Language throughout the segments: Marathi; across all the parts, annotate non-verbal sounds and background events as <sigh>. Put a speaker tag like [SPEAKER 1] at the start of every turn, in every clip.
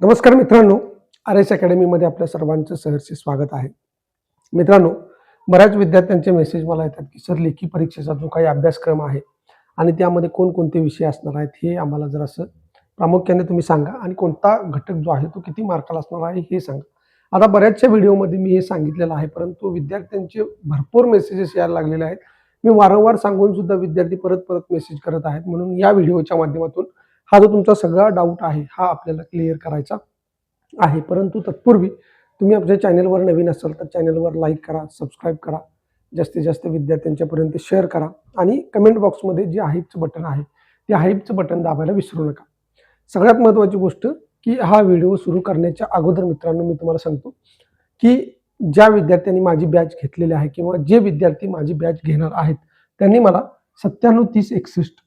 [SPEAKER 1] नमस्कार मित्रांनो आर एस अकॅडमीमध्ये आपल्या सर्वांचं सहर्ष स्वागत आहे. मित्रांनो बऱ्याच विद्यार्थ्यांचे मेसेज मला येतात की सर लेखी परीक्षेचा जो काही अभ्यासक्रम आहे आणि त्यामध्ये कोणकोणते विषय असणार आहेत हे आम्हाला जरासं प्रामुख्याने तुम्ही सांगा आणि कोणता घटक जो आहे तो किती मार्काला असणार आहे हे सांगा. आता बऱ्याचशा व्हिडिओमध्ये मी हे सांगितलेलं आहे परंतु विद्यार्थ्यांचे भरपूर मेसेजेस यायला लागलेले आहेत. मी वारंवार सांगून सुद्धा विद्यार्थी परत परत मेसेज करत आहेत म्हणून या व्हिडिओच्या माध्यमातून हा जो तुमचा सगळा डाऊट आहे हा आपल्याला क्लिअर करायचा आहे. परंतु तत्पूर्वी तुम्ही आपल्या चॅनलवर नवीन असाल तर चॅनलवर लाईक करा सबस्क्राईब करा. जास्तीत जास्त विद्यार्थ्यांच्यापर्यंत शेअर करा. आणि कमेंट बॉक्समध्ये जे हाईपचं बटन आहे ते हाईपचं बटन दाबायला विसरू नका. सगळ्यात महत्त्वाची गोष्ट की हा व्हिडिओ सुरू करण्याच्या अगोदर मित्रांनो मी तुम्हाला सांगतो की ज्या विद्यार्थ्यांनी माझी बॅच घेतलेली आहे किंवा जे विद्यार्थी माझी बॅच घेणार आहेत त्यांनी मला सत्त्याण्णव तीस एकसष्ट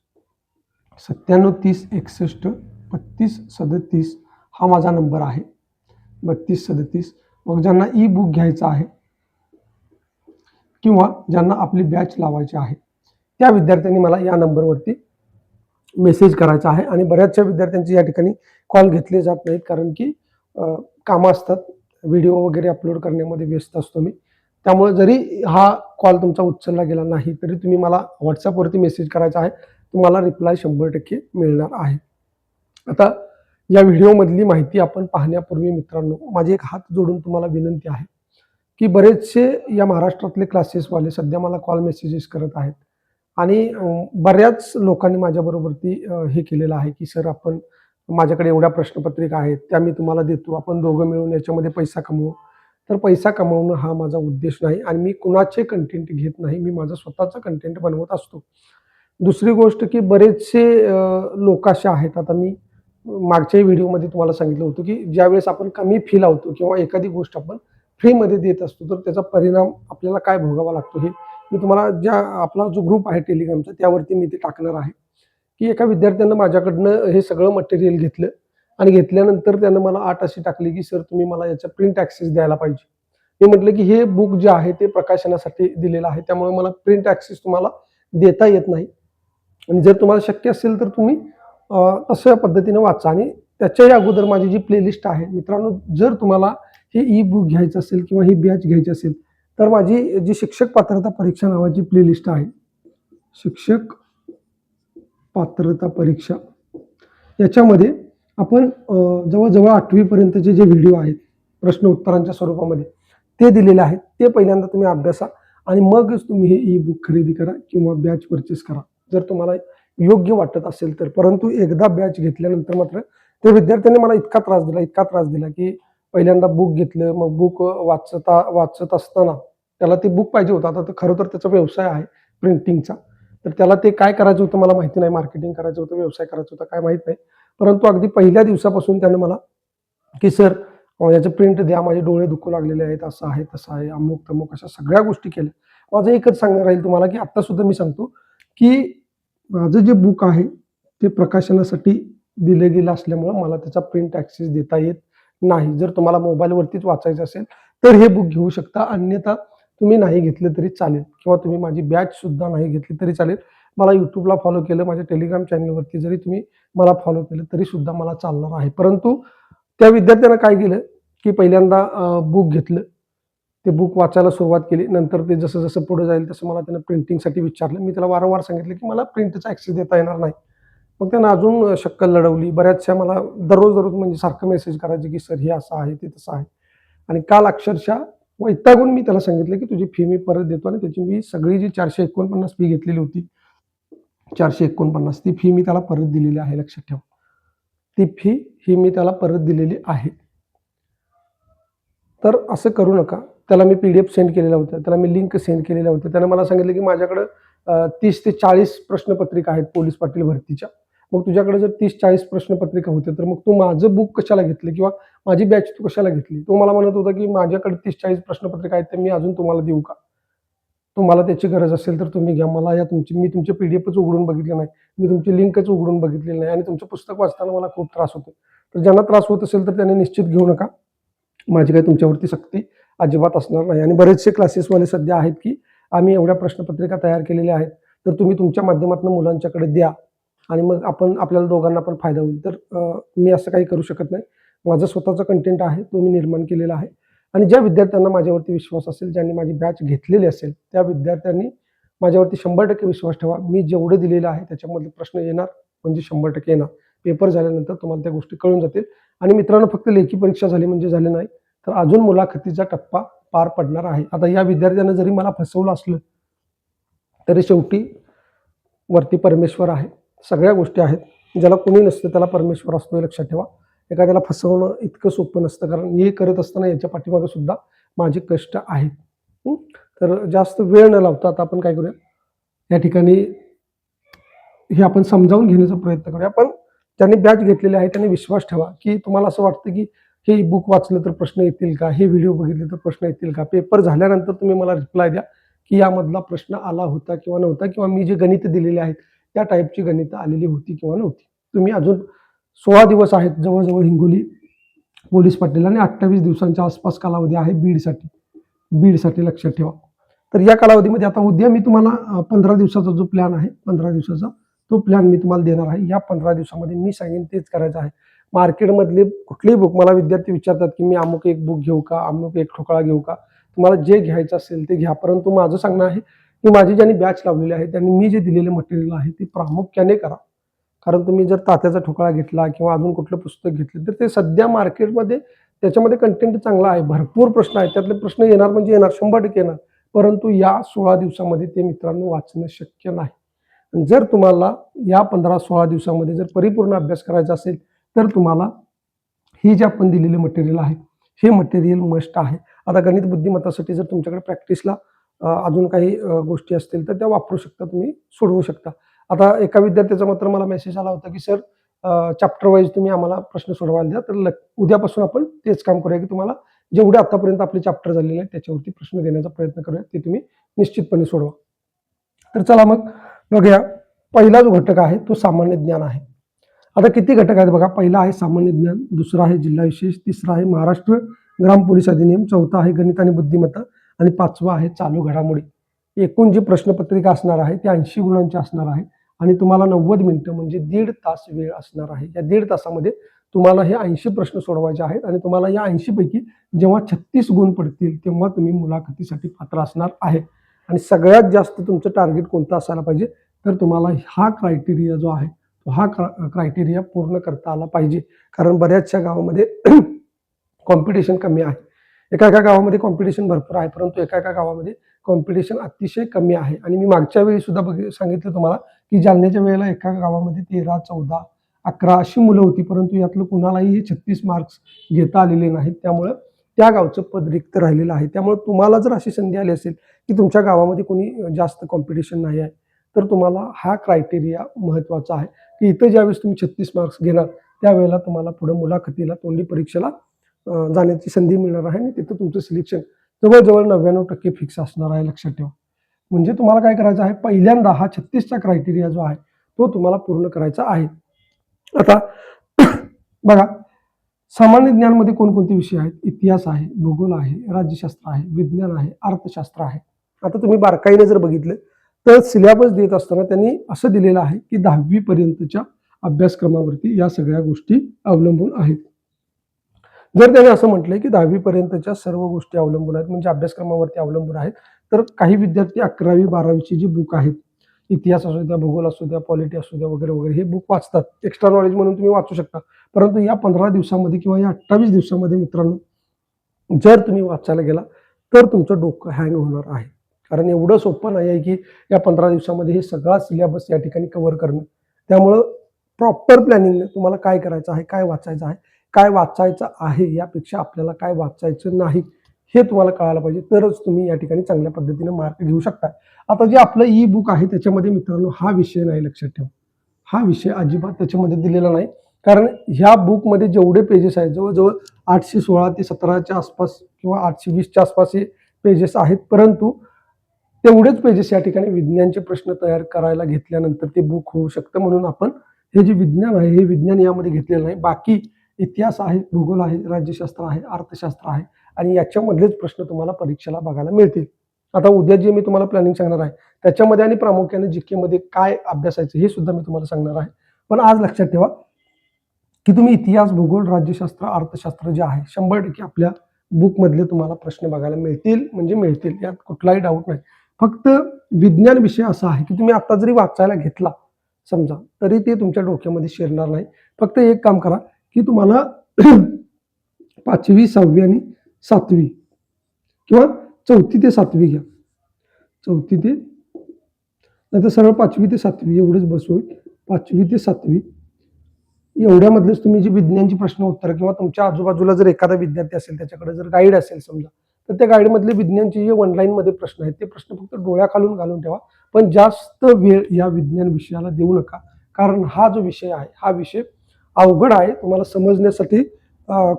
[SPEAKER 1] सत्त्याण्णव तीस एकसष्ट बत्तीस सदतीस हा माझा नंबर आहे. बत्तीस सदतीस. मग ज्यांना ई बुक घ्यायचं आहे किंवा ज्यांना आपली बॅच लावायची आहे त्या विद्यार्थ्यांनी मला या नंबरवरती मेसेज करायचा आहे आणि बऱ्याचशा विद्यार्थ्यांचे या ठिकाणी कॉल घेतले जात नाहीत कारण की कामं असतात. व्हिडिओ वगैरे अपलोड करण्यामध्ये व्यस्त असतो मी. त्यामुळे जरी हा कॉल तुमचा उचलला गेला नाही तरी तुम्ही मला व्हॉट्सअपवरती मेसेज करायचा आहे. तुम्हाला रिप्लाय शंभर टक्के मिळणार आहे. आता या व्हिडिओमधली माहिती आपण पाहण्यापूर्वी मित्रांनो माझी एक हात जोडून तुम्हाला विनंती आहे की बरेचसे या महाराष्ट्रातले क्लासेसवाले सध्या मला कॉल मेसेजेस करत आहेत. आणि बऱ्याच लोकांनी माझ्याबरोबरती हे केलेलं आहे की सर आपण माझ्याकडे एवढ्या प्रश्नपत्रिका आहेत त्या मी तुम्हाला देतो. आपण दोघं मिळून याच्यामध्ये पैसा कमवू. तर पैसा कमवणं हा माझा उद्देश नाही आणि मी कुणाचे कंटेंट घेत नाही. मी माझा स्वतःचं कंटेंट बनवत असतो. दुसरी गोष्ट की बरेचसे लोक असे आहेत. आता मी मागच्याही व्हिडिओमध्ये तुम्हाला सांगितलं होतं की ज्यावेळेस आपण कमी फी लावतो किंवा एखादी गोष्ट आपण फ्रीमध्ये देत असतो तर त्याचा परिणाम आपल्याला काय भोगावा लागतो हे मी तुम्हाला ज्या आपला जो ग्रुप आहे टेलिग्रामचा त्यावरती मी ते टाकणार आहे. की एका विद्यार्थ्यानं माझ्याकडनं हे सगळं मटेरियल घेतलं आणि घेतल्यानंतर त्यानं मला आठ अशी टाकली की सर तुम्ही मला याचा प्रिंट ॲक्सेस द्यायला पाहिजे. मी म्हटलं की हे बुक जे आहे ते प्रकाशनासाठी दिलेलं आहे त्यामुळे मला प्रिंट ॲक्सेस तुम्हाला देता येत नाही. आणि जर तुम्हाला शक्य असेल तर तुम्ही तशा पद्धतीने वाचा. आणि त्याच्याही अगोदर माझी जी प्लेलिस्ट आहे मित्रांनो जर तुम्हाला हे ई बुक घ्यायचं असेल किंवा ही बॅच घ्यायची असेल तर माझी जी शिक्षक पात्रता परीक्षा नावाची प्लेलिस्ट आहे शिक्षक पात्रता परीक्षा याच्यामध्ये आपण जवळजवळ आठवीपर्यंतचे जे व्हिडिओ आहेत प्रश्न उत्तरांच्या स्वरूपामध्ये ते दिलेले आहेत. ते पहिल्यांदा तुम्ही अभ्यासा आणि मगच तुम्ही हे ई बुक खरेदी करा किंवा बॅच परचेस करा. जर तुम्हाला योग्य वाटत असेल तर. परंतु एकदा बॅच घेतल्यानंतर मात्र त्या विद्यार्थ्यांनी मला इतका त्रास दिला इतका त्रास दिला की पहिल्यांदा बुक घेतलं. मग बुक वाचता वाचत असताना त्याला ते बुक पाहिजे होतं. आता तर खरं तर त्याचा व्यवसाय आहे प्रिंटिंगचा तर त्याला ते काय करायचं होतं मला माहिती नाही. मार्केटिंग करायचं होतं व्यवसाय करायचा होता काय माहीत नाही. परंतु अगदी पहिल्या दिवसापासून त्यानं मला की सर याचं प्रिंट द्या. माझे डोळे दुखू लागलेले आहेत. असं आहे तसं आहे. अमुक तमुक अशा सगळ्या गोष्टी केल्या. माझं एकच सांगणं राहील तुम्हाला की आत्ता सुद्धा मी सांगतो की माझं जे बुक आहे ते प्रकाशनासाठी दिलं गेलं असल्यामुळं मला त्याचा प्रिंट ॲक्सेस देता येत नाही. जर तुम्हाला मोबाईलवरतीच वाचायचं असेल तर हे बुक घेऊ शकता. अन्यथा तुम्ही नाही घेतलं तरी चालेल. किंवा तुम्ही माझी बॅच सुद्धा नाही घेतली तरी चालेल. मला यूट्यूबला फॉलो केलं माझ्या टेलिग्राम चॅनलवरती जरी तुम्ही मला फॉलो केलं तरी सुद्धा मला चालणार आहे. परंतु त्या विद्यार्थ्यांना काय केलं की पहिल्यांदा बुक घेतलं. ते बुक वाचायला सुरुवात केली. नंतर ते जसं जसं पुढे जाईल तसं मला त्यानं प्रिंटिंगसाठी विचारलं. मी त्याला वारंवार सांगितलं की मला प्रिंटचा ॲक्सेस देता येणार नाही. मग त्यानं अजून शक्कल लढवली. बऱ्याचशा मला दररोज दररोज म्हणजे सारखं मेसेज करायचे की सर हे असं आहे ते तसं आहे. आणि काल अक्षरशः वैतागून मी त्याला सांगितलं की तुझी फी मी परत देतो. आणि त्याची मी सगळी जी चारशे एकोणपन्नास फी घेतलेली होती चारशे एकोणपन्नास ती फी मी त्याला परत दिलेली आहे. लक्षात ठेवा. ती फी ही मी त्याला परत दिलेली आहे. तर असं करू नका. त्याला मी पी डी एफ सेंड केलेला होता. त्याला मी लिंक सेंड केलेल्या होत्या त्यानं मला सांगितलं की माझ्याकडं तीस ते चाळीस प्रश्नपत्रिका आहेत पोलीस पाटील भरतीच्या. मग तुझ्याकडे जर तीस चाळीस प्रश्नपत्रिका होत्या तर मग तू माझं बुक कशाला घेतलं किंवा माझी बॅच तू कशाला घेतली? तो मला म्हणत होता की माझ्याकडे तीस चाळीस प्रश्नपत्रिका आहेत तर मी अजून तुम्हाला देऊ का? तुम्हाला त्याची गरज असेल तर तुम्ही घ्या. मला या तुमची मी तुमचे पी डी एफच उघडून बघितले नाही. मी तुमची लिंकच उघडून बघितलेली नाही आणि तुमचं पुस्तक वाचताना मला खूप त्रास होतो तर ज्यांना त्रास होत असेल तर त्याने निश्चित घेऊ नका. माझी काही तुमच्यावरती सक्ती अजिबात असणार नाही. आणि बरेचसे क्लासेसवाले सध्या आहेत की आम्ही एवढ्या प्रश्नपत्रिका तयार केलेल्या आहेत. तर तुम्ही तुमच्या माध्यमातून मुलांच्याकडे द्या. आणि मग आपण आपल्याला दोघांना पण फायदा होईल. तर मी असं काही करू शकत नाही. माझं स्वतःचं कंटेंट आहे तो मी निर्माण केलेला आहे. आणि ज्या विद्यार्थ्यांना माझ्यावरती विश्वास असेल ज्यांनी माझी बॅच घेतलेली असेल त्या विद्यार्थ्यांनी माझ्यावरती शंभर टक्के विश्वास ठेवा. मी जेवढं दिलेलं आहे त्याच्यामधले प्रश्न येणार म्हणजे शंभर टक्के येणार. पेपर झाल्यानंतर तुम्हाला त्या गोष्टी कळून जातील. आणि मित्रांनो फक्त लेखी परीक्षा झाली म्हणजे झाले नाही. तर अजून मुलाखतीचा टप्पा पार पडणार आहे. आता या विद्यार्थ्यांना जरी मला फसवलं असलं तरी शेवटी वरती परमेश्वर आहे. सगळ्या गोष्टी आहेत. ज्याला कोणी नसतं त्याला परमेश्वर असतो हे लक्षात ठेवा. एखाद्याला फसवणं इतकं सोपं नसतं कारण हे करत असताना याच्या पाठीमागे सुद्धा माझे कष्ट आहेत. तर जास्त वेळ न लावता आता आपण काय करूया? या ठिकाणी हे आपण समजावून घेण्याचा प्रयत्न करूया. पण ज्यांनी बॅच घेतलेले आहे. त्यांनी विश्वास ठेवा की तुम्हाला असं वाटतं की हे बुक वाचलं तर प्रश्न येतील का? हे व्हिडिओ बघितले तर प्रश्न येतील का? पेपर झाल्यानंतर तुम्ही मला रिप्लाय द्या की यामधला प्रश्न आला होता किंवा नव्हता किंवा मी जे गणित दिलेले आहेत त्या टाईपची गणितं आलेली होती किंवा नव्हती. तुम्ही अजून सोळा दिवस आहेत जवळजवळ हिंगोली पोलीस पाटील आणि अठ्ठावीस दिवसांच्या आसपास कालावधी आहे बीडसाठी. बीडसाठी लक्षात ठेवा. तर या कालावधीमध्ये आता उद्या मी तुम्हाला पंधरा दिवसाचा जो प्लॅन आहे पंधरा दिवसाचा तो प्लॅन मी तुम्हाला देणार आहे. या पंधरा दिवसामध्ये मी सांगेन तेच करायचं आहे. मार्केटमधले कुठलेही बुक मला विद्यार्थी विचारतात की मी अमुक एक बुक घेऊ का? अमुक एक ठोकळा घेऊ का? तुम्हाला जे घ्यायचं असेल ते घ्या. परंतु माझं सांगणं आहे की माझी ज्यांनी बॅच लावलेली आहे त्यांनी मी जे दिलेले मटेरियल आहे ते प्रामुख्याने करा. कारण तुम्ही जर तात्याचा ठोकळा घेतला किंवा अजून कुठलं पुस्तक घेतलं तर ते सध्या मार्केटमध्ये त्याच्यामध्ये कंटेंट चांगला आहे. भरपूर प्रश्न आहेत. त्यातले प्रश्न येणार म्हणजे येणार शंभर टक्के येणार. परंतु या सोळा दिवसामध्ये ते मित्रांनो वाचणं शक्य नाही. जर तुम्हाला या पंधरा सोळा दिवसामध्ये जर परिपूर्ण अभ्यास करायचा असेल तर तुम्हाला ही जे आपण दिलेले मटेरियल आहे हे मटेरियल मस्ट आहे. आता गणित बुद्धिमत्तासाठी जर तुमच्याकडे प्रॅक्टिसला अजून काही गोष्टी असतील तर त्या वापरू शकता तुम्ही सोडवू शकता. आता एका विद्यार्थ्याचा मात्र मला मेसेज आला होता की सर चॅप्टर वाईज तुम्ही आम्हाला प्रश्न सोडवायला द्या तर ल- उद्यापासून आपण तेच काम करूया की तुम्हाला जेवढे आतापर्यंत आपले चॅप्टर झालेले आहेत त्याच्यावरती प्रश्न देण्याचा प्रयत्न करूया ते तुम्ही निश्चितपणे सोडवा. तर चला मग बघूया. पहिला जो घटक आहे तो सामान्य ज्ञान आहे. आता किती घटक आहेत बघा. पहिला आहे सामान्य ज्ञान दुसरा आहे जिल्हा विशेष तिसरा आहे महाराष्ट्र ग्राम पोलीस अधिनियम चौथा आहे गणित आणि बुद्धिमत्ता आणि पाचवा आहे चालू घडामोडी. एकूण जी प्रश्नपत्रिका असणार आहे ती ऐंशी गुणांची असणार आहे आणि तुम्हाला नव्वद मिनिटं म्हणजे दीड तास वेळ असणार आहे. या दीड तासामध्ये तुम्हाला हे ऐंशी प्रश्न सोडवायचे आहेत आणि तुम्हाला या ऐंशीपैकी जेव्हा छत्तीस गुण पडतील तेव्हा तुम्ही मुलाखतीसाठी पात्र असणार आहे. आणि सगळ्यात जास्त तुमचं टार्गेट कोणतं असायला पाहिजे तर तुम्हाला हा क्रायटेरिया जो आहे हा क्रायटेरिया पूर्ण करता आला पाहिजे. कारण बऱ्याचशा गावामध्ये <clears throat> कॉम्पिटिशन कमी आहे. एका एका गावामध्ये कॉम्पिटिशन भरपूर आहे परंतु एका एका गावामध्ये कॉम्पिटिशन अतिशय कमी आहे. आणि मी मागच्या वेळी सुद्धा बघ सांगितलं तुम्हाला की जालन्याच्या वेळेला एका गावामध्ये तेरा चौदा अकरा अशी मुलं होती परंतु यातलं कुणालाही हे छत्तीस मार्क्स घेता आलेले नाहीत. त्यामुळं त्या गावचं पद रिक्त राहिलेलं आहे. त्यामुळे तुम्हाला जर अशी संधी आली असेल की तुमच्या गावामध्ये कोणी जास्त कॉम्पिटिशन नाही आहे तर तुम्हाला हा क्रायटेरिया महत्त्वाचा आहे. की इथं ज्यावेळेस तुम्ही छत्तीस मार्क्स घेणार त्यावेळेला तुम्हाला पुढे मुलाखतीला तोंडी परीक्षेला जाण्याची संधी मिळणार आहे आणि तिथं तुमचं सिलेक्शन जवळजवळ नव्याण्णव टक्के फिक्स असणार आहे लक्षात ठेवा. म्हणजे तुम्हाला काय करायचं आहे पहिल्यांदा हा छत्तीसचा क्रायटेरिया जो आहे तो तुम्हाला पूर्ण करायचा आहे. आता <coughs> बघा सामान्य ज्ञानमध्ये कोणकोणते विषय आहेत? इतिहास आहे भूगोल आहे राज्यशास्त्र आहे विज्ञान आहे अर्थशास्त्र आहे. आता तुम्ही बारकाईने जर बघितलं तर सिलेबस देत असताना त्यांनी असं दिलेलं आहे की दहावीपर्यंतच्या अभ्यासक्रमावरती या सगळ्या गोष्टी अवलंबून आहेत. जर त्याने असं म्हटलंय की दहावीपर्यंतच्या सर्व गोष्टी अवलंबून आहेत म्हणजे अभ्यासक्रमावरती अवलंबून आहेत तर काही विद्यार्थी अकरावी बारावीची जी बुक आहेत इतिहास असू द्या भूगोल असू द्या पॉलिटी असू द्या वगैरे वगैरे हे बुक वाचतात. एक्स्ट्रा नॉलेज म्हणून तुम्ही वाचू शकता. परंतु या पंधरा दिवसामध्ये किंवा या अठ्ठावीस दिवसामध्ये मित्रांनो जर तुम्ही वाचायला गेला तर तुमचं डोकं हँग होणार आहे. कारण एवढं सोपं नाही आहे की या पंधरा दिवसामध्ये हे सगळा सिलेबस या ठिकाणी कव्हर करणं. त्यामुळं प्रॉपर प्लॅनिंगने तुम्हाला काय करायचं आहे काय वाचायचं आहे काय वाचायचं आहे यापेक्षा आपल्याला काय वाचायचं नाही हे तुम्हाला कळायला पाहिजे. तरच तुम्ही या ठिकाणी चांगल्या पद्धतीने मार्क घेऊ शकता. आता जे आपलं ई बुक आहे त्याच्यामध्ये मित्रांनो हा विषय नाही लक्षात ठेवा. हा विषय अजिबात त्याच्यामध्ये दिलेला नाही. कारण ह्या बुकमध्ये जेवढे पेजेस आहेत जवळजवळ आठशे सोळा ते सतराच्या आसपास किंवा आठशे वीसच्या आसपास हे पेजेस आहेत. परंतु तेवढेच पेजेस या ठिकाणी विज्ञानचे प्रश्न तयार करायला घेतल्यानंतर ते बुक होऊ शकतं म्हणून आपण हे जे विज्ञान आहे हे विज्ञान यामध्ये घेतलेलं नाही. बाकी इतिहास आहे भूगोल आहे राज्यशास्त्र आहे अर्थशास्त्र आहे आणि याच्यामधलेच प्रश्न तुम्हाला परीक्षेला बघायला मिळतील. आता उद्या जे मी तुम्हाला प्लॅनिंग सांगणार आहे त्याच्यामध्ये आणि प्रामुख्याने जी मध्ये काय अभ्यासायचं हे सुद्धा मी तुम्हाला सांगणार आहे. पण आज लक्षात ठेवा की तुम्ही इतिहास भूगोल राज्यशास्त्र अर्थशास्त्र जे आहे शंभर टक्के आपल्या बुकमधले तुम्हाला प्रश्न बघायला मिळतील म्हणजे मिळतील. यात कुठलाही डाऊट नाही. फक्त विज्ञान विषय असा आहे की तुम्ही आता जरी वाचायला घेतला समजा तरी ते तुमच्या डोक्यामध्ये शिरणार नाही. फक्त एक काम करा की तुम्हाला <clears throat> पाचवी सहावी आणि सातवी किंवा चौथी ते सातवी घ्या. चौथी ते नाहीतर सरळ पाचवी ते सातवी एवढंच बस होईल. पाचवी ते सातवी एवढ्यामधलेच तुम्ही जी विज्ञानची प्रश्न उत्तर किंवा तुमच्या आजूबाजूला जर एखादा विद्यार्थी असेल त्याच्याकडे जर गाईड असेल समजा तर त्या गाईडमधले विज्ञानचे जे ऑनलाईनमध्ये प्रश्न आहेत ते प्रश्न फक्त डोळ्याखालून घालून ठेवा. पण जास्त वेळ या विज्ञान विषयाला देऊ नका. कारण हा जो विषय आहे हा विषय अवघड आहे. तुम्हाला समजण्यासाठी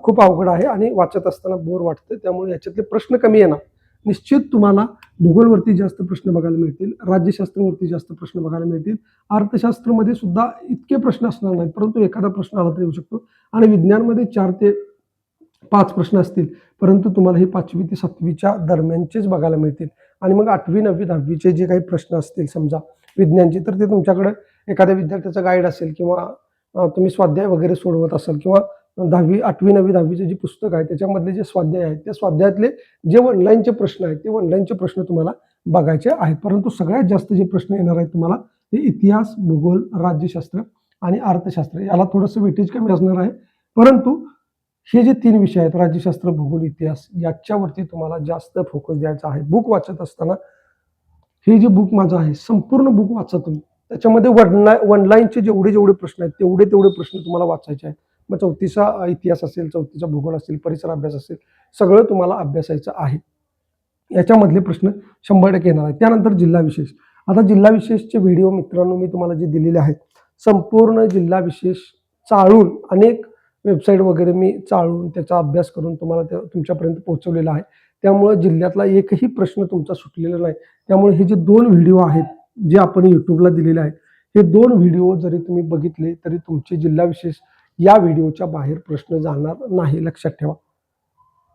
[SPEAKER 1] खूप अवघड आहे आणि वाचत असताना बोर वाटतं त्यामुळे याच्यातले प्रश्न कमी येणार. निश्चित तुम्हाला भूगोलवरती जास्त प्रश्न बघायला मिळतील राज्यशास्त्रावरती जास्त प्रश्न बघायला मिळतील. अर्थशास्त्रामध्ये सुद्धा इतके प्रश्न असणार नाहीत परंतु एखादा प्रश्न आला तर येऊ शकतो. आणि विज्ञानमध्ये चार ते पाच प्रश्न असतील. परंतु तुम्हाला हे पाचवी ते सातवीच्या दरम्यानचेच बघायला मिळतील. आणि मग आठवी नववी दहावीचे जे काही प्रश्न असतील समजा विज्ञानचे तर ते तुमच्याकडे एखाद्या विद्यार्थ्याचा गाईड असेल किंवा तुम्ही स्वाध्याय वगैरे सोडवत असाल किंवा दहावी आठवी नववी दहावीचे जे पुस्तक आहे त्याच्यामधले जे स्वाध्याय आहेत त्या स्वाध्यायातले जे ऑनलाईनचे प्रश्न आहेत ते ऑनलाईनचे प्रश्न तुम्हाला बघायचे आहेत. परंतु सगळ्यात जास्त जे प्रश्न येणार आहेत तुम्हाला ते इतिहास भूगोल राज्यशास्त्र आणि अर्थशास्त्र. याला थोडंसं वेटेज कमी असणार आहे. परंतु हे जे तीन विषय आहेत राज्यशास्त्र भूगोल इतिहास याच्यावरती तुम्हाला जास्त फोकस द्यायचा आहे. बुक वाचत असताना हे जे बुक माझं आहे संपूर्ण बुक वाचा तुम्ही. त्याच्यामध्ये वनलाय वनलाईनचे जेवढे जेवढे प्रश्न आहेत तेवढे तेवढे प्रश्न तुम्हाला वाचायचे आहेत. मग चौथीचा इतिहास असेल चौथीचा भूगोल असेल परिसर अभ्यास असेल सगळं तुम्हाला अभ्यासायचं आहे. याच्यामधले प्रश्न शंभर टक्के येणार आहेत. त्यानंतर जिल्हा विशेष. आता जिल्हा विशेषचे व्हिडिओ मित्रांनो मी तुम्हाला जे दिलेले आहेत संपूर्ण जिल्हा विशेष चाळून अनेक वेबसाईट वगैरे मी चाळून त्याचा अभ्यास करून तुम्हाला ते तुमच्यापर्यंत पोहोचवलेला आहे. त्यामुळं जिल्ह्यातला एकही प्रश्न तुमचा सुटलेला नाही. त्यामुळे हे जे दोन व्हिडिओ आहेत जे आपण यूट्यूबला दिलेले आहेत हे दोन व्हिडिओ जरी तुम्ही बघितले तरी तुमचे जिल्हा विशेष या व्हिडिओच्या बाहेर प्रश्न जाणार नाही लक्षात ठेवा.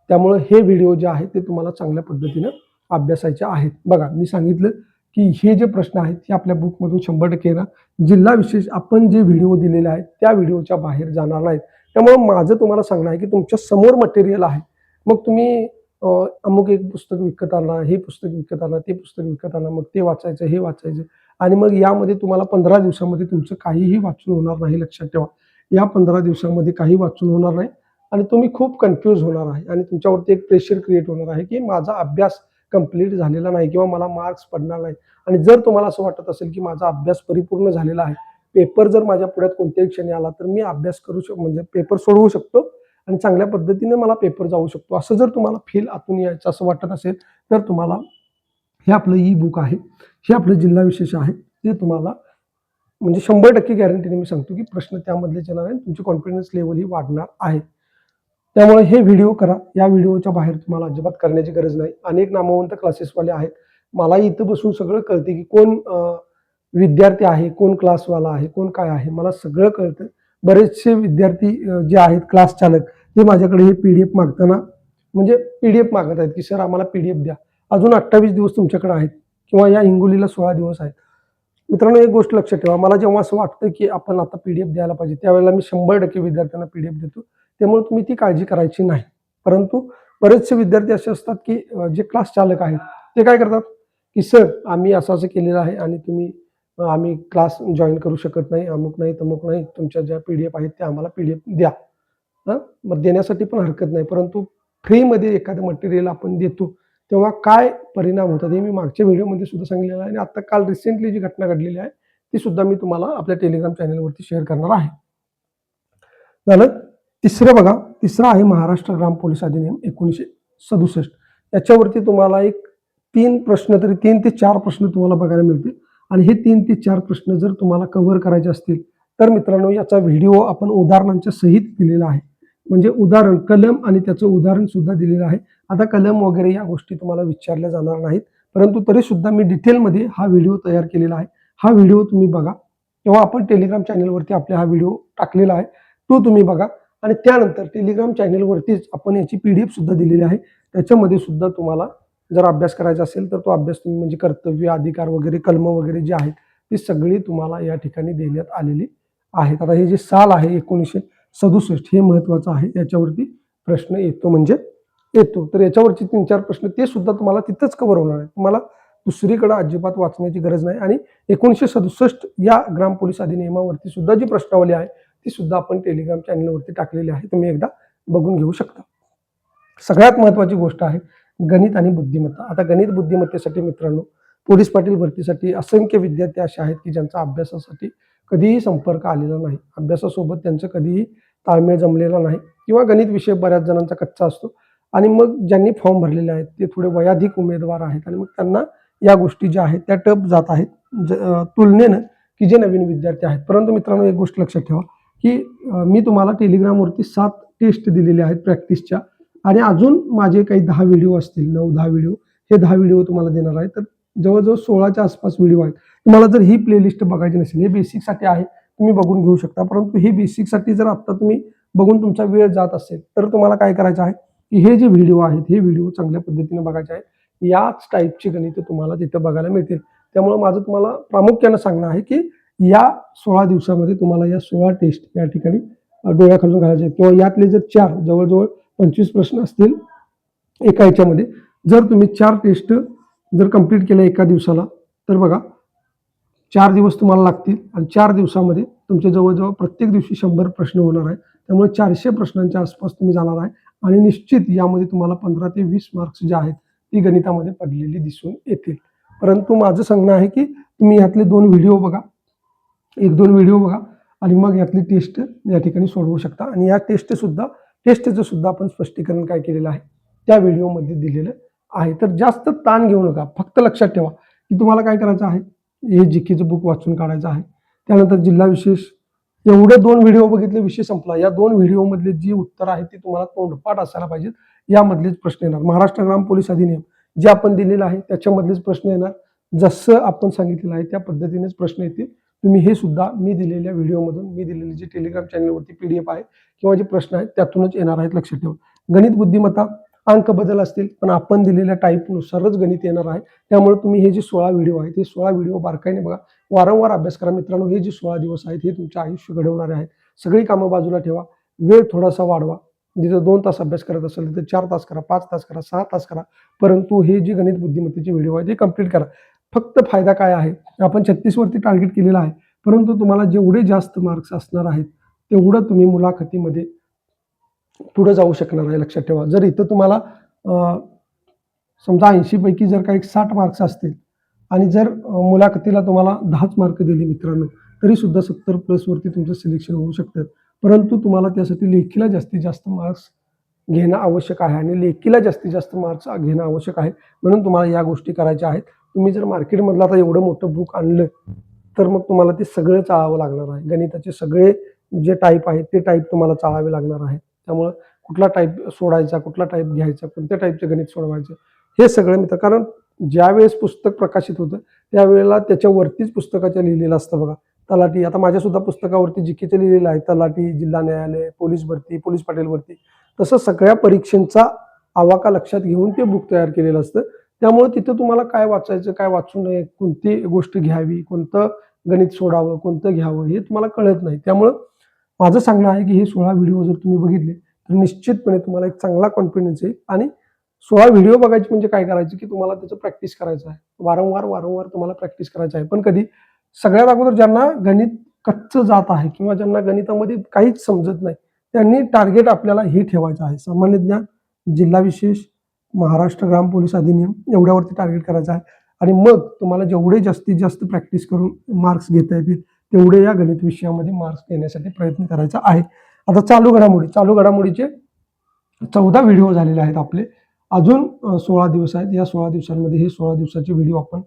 [SPEAKER 1] त्यामुळे हे व्हिडिओ जे आहेत ते तुम्हाला चांगल्या पद्धतीनं अभ्यासायचे आहेत. बघा मी सांगितलं की हे जे प्रश्न आहेत हे आपल्या बुकमधून शंभर टक्के येणार. जिल्हा विशेष आपण जे व्हिडिओ दिलेले आहेत त्या व्हिडिओच्या बाहेर जाणार नाहीत. त्यामुळं माझं तुम्हाला सांगणं आहे की तुमच्यासमोर मटेरियल आहे. मग तुम्ही अमुक एक पुस्तक विकत आणा हे पुस्तक विकत आणा ते पुस्तक विकत आणा मग ते वाचायचं हे वाचायचं. आणि मग यामध्ये तुम्हाला पंधरा दिवसामध्ये तुमचं काहीही वाचून होणार नाही लक्षात ठेवा. या पंधरा दिवसामध्ये काही वाचून होणार नाही. आणि तुम्ही खूप कन्फ्यूज होणार आहे आणि तुमच्यावरती एक प्रेशर क्रिएट होणार आहे की माझा अभ्यास कंप्लीट झालेला नाही किंवा मला मार्क्स पडणार नाही. आणि जर तुम्हाला असं वाटत असेल की माझा अभ्यास परिपूर्ण झालेला आहे पेपर जर माझ्या पुढ्यात कोणत्याही क्षणी आला तर मी अभ्यास करू शकतो म्हणजे पेपर सोडवू शकतो आणि चांगल्या पद्धतीने मला पेपर जाऊ शकतो. असं जर तुम्हाला फील आतून यायचं असं वाटत असेल तर तुम्हाला हे आपलं ई बुक आहे. हे आपलं जिल्हा विशेष आहे. ते तुम्हाला म्हणजे शंभर टक्के गॅरंटीने मी सांगतो की प्रश्न त्यामधलेच येणार आहे तुमची कॉन्फिडन्स लेवल ही वाढणार आहे. त्यामुळे हे व्हिडिओ करा. या व्हिडिओच्या बाहेर तुम्हाला अजिबात करण्याची गरज नाही. अनेक नामवंत क्लासेसवाले आहेत. मला इथं बसून सगळं कळते की कोण विद्यार्थी आहे कोण क्लासवाला आहे कोण काय आहे मला सगळं कळतं. बरेचसे विद्यार्थी जे आहेत क्लास चालक ते माझ्याकडे हे पी डी एफ मागताना म्हणजे पी डी एफ मागत आहेत की सर आम्हाला पी डी एफ द्या. अजून अठ्ठावीस दिवस तुमच्याकडे आहेत किंवा या हिंगोलीला सोळा दिवस आहेत. मित्रांनो एक गोष्ट लक्षात ठेवा. मला जेव्हा असं वाटतं की आपण आता पी डी एफ द्यायला पाहिजे त्यावेळेला मी शंभर टक्के विद्यार्थ्यांना पी डी एफ देतो. त्यामुळे तुम्ही ती काळजी करायची नाही. परंतु बरेचसे विद्यार्थी असे असतात की जे क्लास चालक आहेत ते काय करतात? की सर आम्ही असं असं केलेलं आहे आणि तुम्ही आम्ही क्लास जॉईन करू शकत नाही अमुक नाही तमुक नाही तुमच्या ज्या पी डी एफ आहेत त्या आम्हाला पी डी एफ द्या. हां? मग देण्यासाठी पण हरकत नाही परंतु फ्रीमध्ये एखादं मटेरियल आपण देतो तेव्हा काय परिणाम होतात हे मी मागच्या व्हिडिओमध्ये सुद्धा सांगितलेलं आहे आणि आता काल रिसेंटली जी घटना घडलेली आहे ती सुद्धा मी तुम्हाला आपल्या टेलिग्राम चॅनलवरती शेअर करणार आहे. झालं? तिसरं बघा तिसरं आहे महाराष्ट्र ग्राम पोलीस अधिनियम एकोणीसशे सदुसष्ट. याच्यावरती तुम्हाला एक तीन प्रश्न तरी तीन ते चार प्रश्न तुम्हाला बघायला मिळतील. आणि हे तीन ते चार प्रश्न जर तुम्हाला कव्हर करायचे असतील तर मित्रांनो याचा व्हिडिओ आपण उदाहरणांच्या सहित दिलेला आहे. म्हणजे उदाहरण कलम आणि त्याचं उदाहरण सुद्धा दिलेलं आहे. आता कलम वगैरे या गोष्टी तुम्हाला विचारल्या जाणार नाहीत परंतु तरी सुद्धा मी डिटेलमध्ये हा व्हिडिओ तयार केलेला आहे. हा व्हिडिओ तुम्ही बघा. किंवा आपण टेलिग्राम चॅनलवरती आपला हा व्हिडिओ टाकलेला आहे. तो तुम्ही बघा. आणि त्यानंतर टेलिग्राम चॅनलवरतीच आपण याची पी डी एफ सुद्धा दिलेली आहे. त्याच्यामध्ये सुद्धा तुम्हाला जर अभ्यास करायचा असेल तर तो अभ्यास तुम्ही म्हणजे कर्तव्य अधिकार वगैरे कलम वगैरे जे आहेत ती सगळी तुम्हाला या ठिकाणी देण्यात आलेली आहेत. आता हे जे साल आहे एकोणीसशे सदुसष्ट हे महत्वाचं आहे. याच्यावरती प्रश्न येतो म्हणजे येतो. तर याच्यावरचे तीन चार प्रश्न ते सुद्धा तुम्हाला तिथंच कव्हर होणार आहे तुम्हाला दुसरीकडे अजिबात वाचण्याची गरज नाही. आणि एकोणीसशे सदुसष्ट या ग्राम पोलीस अधिनियमावरती सुद्धा जी प्रश्नावली आहे ती सुद्धा आपण टेलिग्राम चॅनलवरती टाकलेली आहे. तुम्ही एकदा बघून घेऊ शकता. सगळ्यात महत्वाची गोष्ट आहे गणित आणि बुद्धिमत्ता. आता गणित बुद्धिमत्तेसाठी मित्रांनो पोलीस पाटील भरतीसाठी असंख्य विद्यार्थी असे आहेत की ज्यांचा अभ्यासासाठी कधीही संपर्क आलेला नाही. अभ्यासासोबत त्यांचं कधीही ताळमेळ जमलेला नाही किंवा गणित विषय बऱ्याच जणांचा कच्चा असतो आणि मग ज्यांनी फॉर्म भरलेले आहेत ते थोडे वयाधिक उमेदवार आहेत आणि मग त्यांना या गोष्टी ज्या आहेत त्या टप जात आहेत ज तुलनेनं की जे नवीन विद्यार्थी आहेत. परंतु मित्रांनो एक गोष्ट लक्षात ठेवा की मी तुम्हाला टेलिग्रामवरती सात टेस्ट दिलेल्या आहेत प्रॅक्टिसच्या. आणि अजून माझे काही दहा व्हिडिओ असतील नऊ दहा व्हिडिओ हे दहा व्हिडिओ तुम्हाला देणार आहे. तर जवळजवळ सोळाच्या आसपास व्हिडिओ आहेत. तुम्हाला जर ही प्लेलिस्ट बघायची नसेल हे बेसिकसाठी आहे तुम्ही बघून घेऊ शकता. परंतु हे बेसिकसाठी जर आत्ता तुम्ही बघून तुमचा वेळ जात असेल तर तुम्हाला काय करायचं आहे की हे जे व्हिडिओ आहेत हे व्हिडिओ चांगल्या पद्धतीने बघायचे आहेत याच टाईपची गणितं तुम्हाला तिथं बघायला मिळतील. त्यामुळे माझं तुम्हाला प्रामुख्यानं सांगणं आहे की या सोळा दिवसामध्ये तुम्हाला या सोळा टेस्ट या ठिकाणी डोळ्याखालून घालायचे आहेत. किंवा यातले जर चार जवळजवळ पंचवीस प्रश्न असतील एका याच्यामध्ये जर तुम्ही चार टेस्ट जर कंप्लीट केल्या एका दिवसाला तर बघा चार दिवस तुम्हाला लागतील आणि चार दिवसामध्ये तुमच्या जवळजवळ प्रत्येक दिवशी शंभर प्रश्न होणार आहे त्यामुळे चारशे प्रश्नांच्या आसपास तुम्ही जाणार आहे आणि निश्चित यामध्ये तुम्हाला पंधरा ते वीस मार्क्स जे आहेत ती गणितामध्ये पडलेली दिसून येतील. परंतु माझं सांगणं आहे की तुम्ही यातले दोन व्हिडिओ बघा. एक दोन व्हिडिओ बघा आणि मग यातली टेस्ट या ठिकाणी सोडवू शकता. आणि या टेस्टसुद्धा टेस्टचं सुद्धा आपण स्पष्टीकरण काय केलेलं आहे? त्या व्हिडिओमध्ये दिलेलं आहे. तर जास्त ताण घेऊ नका. फक्त लक्षात ठेवा की तुम्हाला काय करायचं आहे? हे जीकेचं बुक वाचून काढायचं आहे. त्यानंतर जिल्हा विशेष एवढे दोन व्हिडिओ बघितले विषय संपला. या दोन व्हिडिओमधले जी उत्तर आहेत ती तुम्हाला तोंडपाठ असायला पाहिजेत. यामधलेच प्रश्न येणार. महाराष्ट्र ग्राम पोलीस अधिनियम जे आपण दिलेलं आहे त्याच्यामधलेच प्रश्न येणार. जसं आपण सांगितलेलं आहे त्या पद्धतीनेच प्रश्न येतील. तुम्ही हे सुद्धा मी दिलेल्या व्हिडिओमधून मी दिलेली जी टेलिग्राम चॅनलवरती पी डी एफ आहे किंवा जे प्रश्न आहेत त्यातूनच येणार आहेत लक्षात ठेवा. गणित बुद्धिमत्ता अंक बदल असतील पण आपण दिलेल्या टाईपनुसारच गणित येणार आहे. त्यामुळे तुम्ही हे जे सोळा व्हिडिओ आहेत हे सोळा व्हिडिओ बारकाईने बघा. वारंवार अभ्यास करा मित्रांनो. हे जे सोळा दिवस आहेत हे तुमचे आयुष्य घडवणारे आहेत. सगळी कामं बाजूला ठेवा. वेळ थोडासा वाढवा. जिथं दोन तास अभ्यास करत असेल तिथं चार तास करा पाच तास करा सहा तास करा. परंतु हे जे गणित बुद्धिमत्तेचे व्हिडिओ आहेत ते कंप्लीट करा. फक्त फायदा काय आहे? आपण छत्तीसवरती टार्गेट केलेलं आहे. परंतु तुम्हाला जेवढे जास्त मार्क्स असणार आहेत तेवढं तुम्ही मुलाखतीमध्ये पुढे जाऊ शकणार आहे लक्षात ठेवा. जर इथं तुम्हाला समजा ऐंशीपैकी जर काही साठ मार्क्स असतील आणि जर मुलाखतीला तुम्हाला दहाच मार्क दिले मित्रांनो तरी सुद्धा सत्तर प्लसवरती तुमचं सिलेक्शन होऊ शकतं. परंतु तुम्हाला त्यासाठी लेखीला जास्तीत जास्त मार्क्स घेणं आवश्यक आहे आणि लेखीला जास्तीत जास्त मार्क्स घेणं आवश्यक आहे म्हणून तुम्हाला या गोष्टी करायच्या आहेत. तुम्ही जर मार्केटमधलं आता एवढं मोठं बुक आणलं तर मग तुम्हाला ते सगळं चाळावं लागणार आहे. गणिताचे सगळे जे टाईप आहेत ते टाईप तुम्हाला चाळावे लागणार आहे त्यामुळं कुठला टाईप सोडायचा कुठला टाईप घ्यायचा कोणत्या टाईपचं गणित सोडवायचं हे सगळं मित्र कारण ज्या वेळेस पुस्तक प्रकाशित होतं त्यावेळेला त्याच्यावरतीच पुस्तकाच्या लिहिलेलं असतं बघा. तलाठी आता माझ्यासुद्धा पुस्तकावरती जिकेचं लिहिलेलं आहे. तलाठी जिल्हा न्यायालय पोलीस भरती पोलीस पाटील भरती तसं सगळ्या परीक्षांचा आवाका लक्षात घेऊन ते बुक तयार केलेलं असतं. त्यामुळे तिथं तुम्हाला काय वाचायचं काय वाचू नये कोणती गोष्ट घ्यावी कोणतं गणित सोडावं कोणतं घ्यावं हे तुम्हाला कळत नाही. त्यामुळं माझं सांगणं आहे की हे सोळा व्हिडिओ जर तुम्ही बघितले तर निश्चितपणे तुम्हाला एक चांगला कॉन्फिडन्स येईल आणि सोळा व्हिडिओ बघायचे म्हणजे काय करायचं की तुम्हाला त्याचं प्रॅक्टिस करायचं आहे. वारंवार वारंवार तुम्हाला प्रॅक्टिस करायचं आहे. पण कधी सगळ्यात अगोदर ज्यांना गणित कच्चं जात आहे किंवा ज्यांना गणितामध्ये काहीच समजत नाही त्यांनी टार्गेट आपल्याला हे ठेवायचं आहे. सामान्य ज्ञान जिल्हा विशेष महाराष्ट्र ग्राम पोलीस अधिनियम एवढ्यावरती टार्गेट करायचं आहे. आणि मग तुम्हाला जेवढे जास्तीत जास्त प्रॅक्टिस करून मार्क्स घेता येतील तेवढे या गणित विषयामध्ये मार्क्स देण्यासाठी प्रयत्न करायचा आहे. आता चालू घडामोडी चालू घडामोडीचे चौदा व्हिडिओ झालेले आहेत आपले. अजून सोळा दिवस आहेत. या सोळा दिवसांमध्ये हे सोळा दिवसाचे व्हिडिओ आपण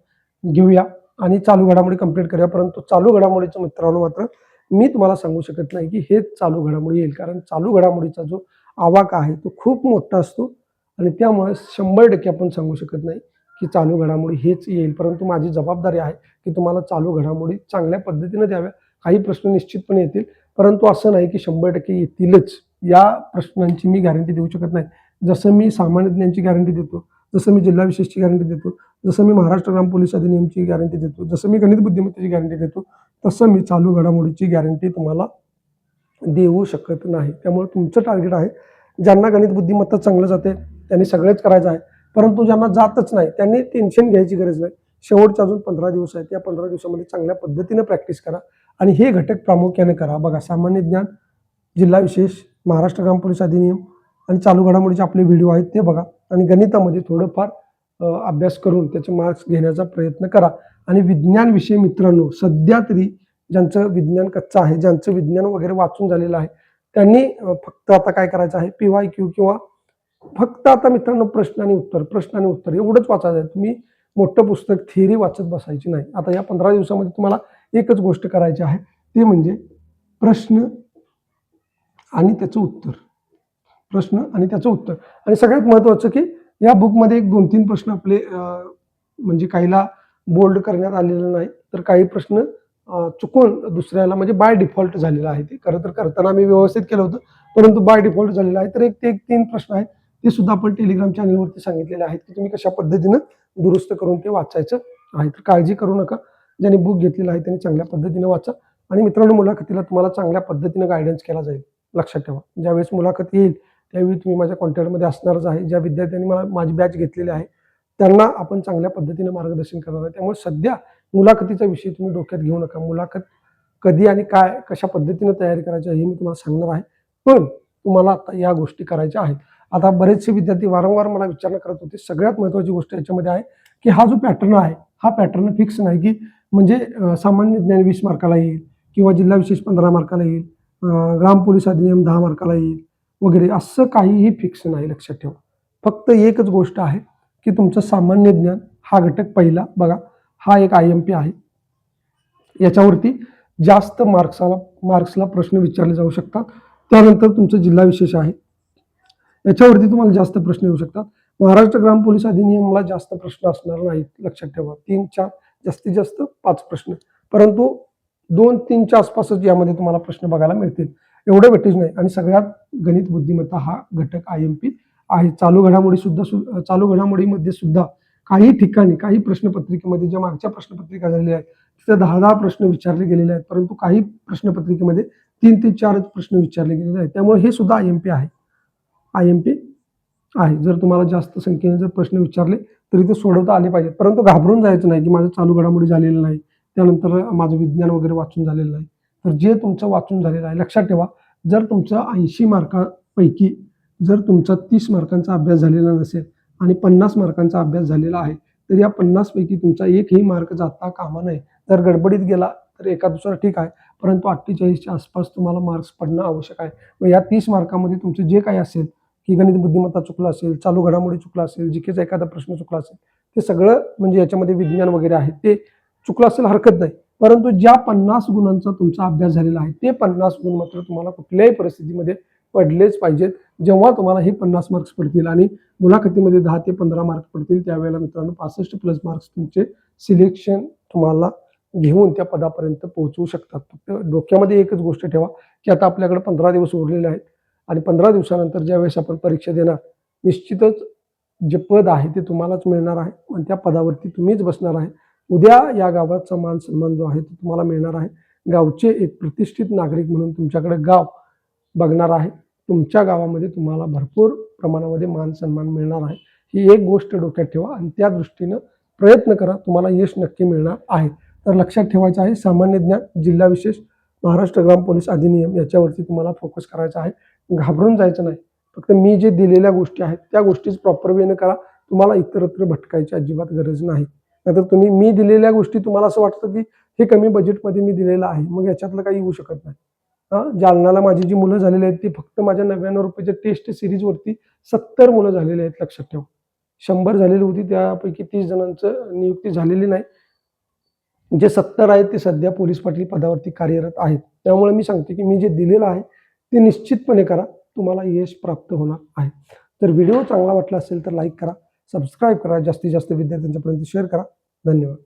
[SPEAKER 1] घेऊया आणि चालू घडामोडी कंप्लीट करूया. परंतु चालू घडामोडीचं मित्रांनो मात्र मी तुम्हाला सांगू शकत नाही की हेच चालू घडामोडी येईल. कारण चालू घडामोडीचा जो आवाका आहे तो खूप मोठा असतो. आणि त्यामुळे शंभर टक्के आपण सांगू शकत नाही की चालू घडामोडी हेच येईल. परंतु माझी जबाबदारी आहे की तुम्हाला चालू घडामोडी चांगल्या पद्धतीने द्याव्या. काही प्रश्न निश्चितपणे येतील. परंतु असं नाही की शंभर टक्के येतीलच. या प्रश्नांची मी गॅरंटी देऊ शकत नाही. जसं मी सामान्य ज्ञानची गॅरंटी देतो जसं मी जिल्हा विशेषची गॅरंटी देतो जसं मी महाराष्ट्र ग्राम पोलीस अधिनियमची गॅरंटी देतो जसं मी गणित बुद्धिमत्तेची गॅरंटी देतो तसं मी चालू घडामोडीची गॅरंटी तुम्हाला देऊ शकत नाही. त्यामुळे तुमचं टार्गेट आहे. ज्यांना गणित बुद्धिमत्ता चांगलं जाते त्यांनी सगळेच करायचं आहे. परंतु ज्यांना जातच नाही त्यांनी टेन्शन घ्यायची गरज नाही. शेवटचे अजून पंधरा दिवस आहेत. या पंधरा दिवसामध्ये चांगल्या पद्धतीनं प्रॅक्टिस करा आणि हे घटक प्रामुख्याने करा. बघा सामान्य ज्ञान जिल्हा विशेष महाराष्ट्र ग्राम पोलीस अधिनियम आणि चालू घडामोडीचे आपले व्हिडिओ आहेत ते बघा आणि गणितामध्ये थोडंफार अभ्यास करून त्याचे मार्क्स घेण्याचा प्रयत्न करा. आणि विज्ञान विषय मित्रांनो सध्या तरी ज्यांचं विज्ञान कच्चं आहे ज्यांचं विज्ञान वगैरे वाचून झालेलं आहे त्यांनी फक्त आता काय करायचं आहे पी वाय क्यू किंवा फक्त आता मित्रांनो प्रश्न आणि उत्तर प्रश्न आणि उत्तर एवढंच वाचायचं आहे. तुम्ही मोठं पुस्तक थिअरी वाचत बसायची नाही. आता या पंधरा दिवसामध्ये तुम्हाला एकच गोष्ट करायची आहे. ते म्हणजे प्रश्न आणि त्याचं उत्तर. प्रश्न आणि त्याचं उत्तर. आणि सगळ्यात महत्त्वाचं की या बुकमध्ये एक दोन तीन प्रश्न आपले म्हणजे काहीला बोल्ड करण्यात आलेले नाही तर काही प्रश्न चुकून दुसऱ्याला म्हणजे बाय डिफॉल्ट झालेला आहे ते. खरं तर करताना आम्ही व्यवस्थित केलं होतं परंतु बाय डिफॉल्ट झालेलं आहे. तर एक ते एक तीन प्रश्न आहेत. ते सुद्धा आपण टेलिग्राम चॅनलवरती सांगितलेले आहेत की तुम्ही कशा पद्धतीनं दुरुस्त करून ते वाचायचं आहे. तर काळजी करू नका. ज्यांनी बुक घेतलेलं आहे त्यांनी चांगल्या पद्धतीने वाचा. आणि मित्रांनो मुलाखतीला तुम्हाला चांगल्या पद्धतीनं गायडन्स केला जाईल. लक्षात ठेवा. ज्यावेळेस मुलाखत येईल त्यावेळी तुम्ही माझ्या कॉन्टॅक्टमध्ये असणारच आहे. ज्या विद्यार्थ्यांनी मला माझी बॅच घेतलेली आहे त्यांना आपण चांगल्या पद्धतीने मार्गदर्शन करणार आहे. त्यामुळे सध्या मुलाखतीचा विषय तुम्ही डोक्यात घेऊ नका. मुलाखत कधी आणि काय कशा पद्धतीने तयारी करायची आहे हे मी तुम्हाला सांगणार आहे. पण तुम्हाला आता या गोष्टी करायच्या आहेत. आता बरेचसे विद्यार्थी वारंवार मला विचारणा करत होते. सगळ्यात महत्त्वाची गोष्ट याच्यामध्ये आहे की हा जो पॅटर्न आहे हा पॅटर्न फिक्स नाही की म्हणजे सामान्य ज्ञान वीस मार्काला येईल किंवा जिल्हा विशेष पंधरा मार्काला येईल ग्राम पोलीस अधिनियम दहा मार्काला येईल वगैरे असं काहीही फिक्स नाही लक्षात ठेवा. फक्त एकच गोष्ट आहे की तुमचं सामान्य ज्ञान हा घटक पहिला बघा. हा एक आय एम पी आहे. याच्यावरती जास्त मार्क्साला मार्क्सला प्रश्न विचारले जाऊ शकतात. त्यानंतर तुमचं जिल्हा विशेष आहे. याच्यावरती तुम्हाला जास्त प्रश्न येऊ शकतात. महाराष्ट्र ग्राम पोलीस अधिनियमला जास्त प्रश्न असणार नाहीत लक्षात ठेवा. तीन चार जास्तीत जास्त पाच प्रश्न. परंतु दोन तीनच्या आसपासच यामध्ये तुम्हाला प्रश्न बघायला मिळतील. एवढं वेटेज नाही. आणि सगळ्यात गणित बुद्धिमत्ता हा घटक आय एम पी आहे. चालू घडामोडी सुद्धा सु- चालू घडामोडीमध्ये सुद्धा काही ठिकाणी काही प्रश्नपत्रिकेमध्ये ज्या मागच्या प्रश्नपत्रिका झालेल्या आहेत तिथे दहा दहा प्रश्न विचारले गेलेले आहेत. परंतु काही प्रश्नपत्रिकेमध्ये तीन ते चारच प्रश्न विचारले गेलेले आहेत. त्यामुळे हे सुद्धा आय एम पी आहे. आय एम पी आहे. जर तुम्हाला जास्त संख्येने जर प्रश्न विचारले तरी ते सोडवता आले पाहिजेत. परंतु घाबरून जायचं नाही की माझं चालू घडामोडी झालेलं नाही. त्यानंतर माझं विज्ञान वगैरे वाचून झालेलं नाही. तर जे तुमचं वाचून झालेलं आहे लक्षात ठेवा जर तुमचं ऐंशी मार्कापैकी जर तुमचा तीस मार्कांचा अभ्यास झालेला नसेल आणि पन्नास मार्कांचा अभ्यास झालेला आहे तर या पन्नासपैकी तुमचा एकही मार्क जाता कामा नये. जर गडबडीत गेला तर एका दुसरा ठीक आहे परंतु अठ्ठेचाळीसच्या आसपास तुम्हाला मार्क्स पडणं आवश्यक आहे. मग या तीस मार्कामध्ये तुमचं जे काही असेल की गणित बुद्धिमत्ता चुकला असेल चालू घडामोडी चुकला असेल जिकेचा एखादा प्रश्न चुकला असेल ते सगळं म्हणजे याच्यामध्ये विज्ञान वगैरे आहे. ते चुकलं असेल हरकत नाही. परंतु ज्या पन्नास गुणांचा तुमचा अभ्यास झालेला आहे ते पन्नास गुण मात्र तुम्हाला कुठल्याही परिस्थितीमध्ये पडलेच पाहिजेत. जेव्हा तुम्हाला हे पन्नास मार्क्स पडतील आणि मुलाखतीमध्ये दहा ते पंधरा मार्क्स पडतील त्यावेळेला मित्रांनो पासष्ट प्लस मार्क्स तुमचे सिलेक्शन तुम्हाला घेऊन त्या पदापर्यंत पोहोचवू शकतात. फक्त डोक्यामध्ये एकच गोष्ट ठेवा की आता आपल्याकडे पंधरा दिवस उरलेले आहेत. आणि पंधरा दिवसानंतर ज्यावेळेस आपण परीक्षा देणार निश्चितच जे पद आहे ते तुम्हालाच मिळणार आहे आणि त्या पदावरती तुम्हीच बसणार आहे. उद्या या गावाचा मान सन्मान जो आहे तो तुम्हाला मिळणार आहे. गावचे एक प्रतिष्ठित नागरिक म्हणून तुमच्याकडे गाव बघणार आहे. तुमच्या गावामध्ये तुम्हाला भरपूर प्रमाणामध्ये मान सन्मान मिळणार आहे. ही एक गोष्ट डोक्यात ठेवा आणि त्या दृष्टीनं प्रयत्न करा तुम्हाला यश नक्की मिळणार आहे. तर लक्षात ठेवायचं आहे सामान्य ज्ञान जिल्हा विशेष महाराष्ट्र ग्राम पोलीस अधिनियम याच्यावरती तुम्हाला फोकस करायचा आहे. घाबरून जायचं नाही. फक्त मी जे दिलेल्या गोष्टी आहेत त्या गोष्टीच प्रॉपर वेने करा. तुम्हाला इतरत्र भटकायची अजिबात गरज नाही. नाहीतर तुम्ही मी दिलेल्या गोष्टी तुम्हाला असं वाटतं की हे कमी बजेटमध्ये मी दिलेलं आहे. मग याच्यातलं काही येऊ शकत नाही. हा? जालनाला माझी जी मुलं झालेली आहेत ती फक्त माझ्या नव्याण्णव रुपयाच्या टेस्ट सिरीजवरती सत्तर मुलं झालेली आहेत लक्षात ठेवा. शंभर झालेली होती त्यापैकी तीस जणांचं नियुक्ती झालेली नाही. जे सत्तर आहेत ते सध्या पोलीस पाटील पदावरती कार्यरत आहेत. त्यामुळे मी सांगते की मी जे दिलेलं आहे ते निश्चितपणे करा. तुम्हाला यश प्राप्त होणार आहे. तर व्हिडिओ चांगला वाटला असेल तर लाईक करा सबस्क्राईब करा जास्तीत जास्त विद्यार्थ्यांच्यापर्यंत शेअर करा. धन्यवाद.